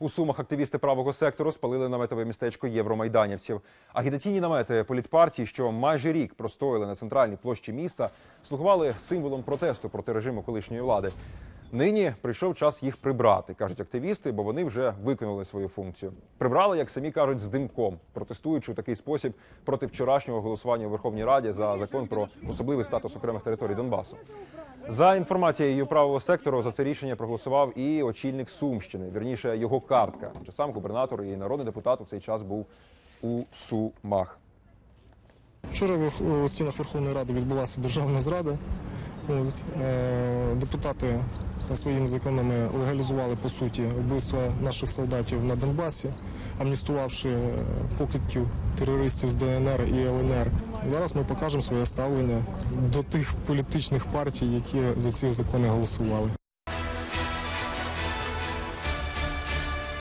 У Сумах активісти правого сектору спалили наметове містечко євромайданівців. Агітаційні намети політпартії, що майже рік простояли на центральній площі міста, слугували символом протесту проти режиму колишньої влади. Нині прийшов час їх прибрати, кажуть активісти, бо вони вже виконали свою функцію. Прибрали, як самі кажуть, з димком, протестуючи у такий спосіб проти вчорашнього голосування у Верховній Раді за закон про особливий статус окремих територій Донбасу. За інформацією правого сектору, за це рішення проголосував і очільник Сумщини, вірніше його картка. Адже сам губернатор і народний депутат у цей час був у Сумах. Вчора в стінах Верховної Ради відбулася державна зрада. Е, Депутати своїми законами легалізували по суті вбивство наших солдатів на Донбасі, амністувавши е, покидьків терористів з ДНР і ЛНР. Зараз ми покажемо своє ставлення до тих політичних партій, які за ці закони голосували.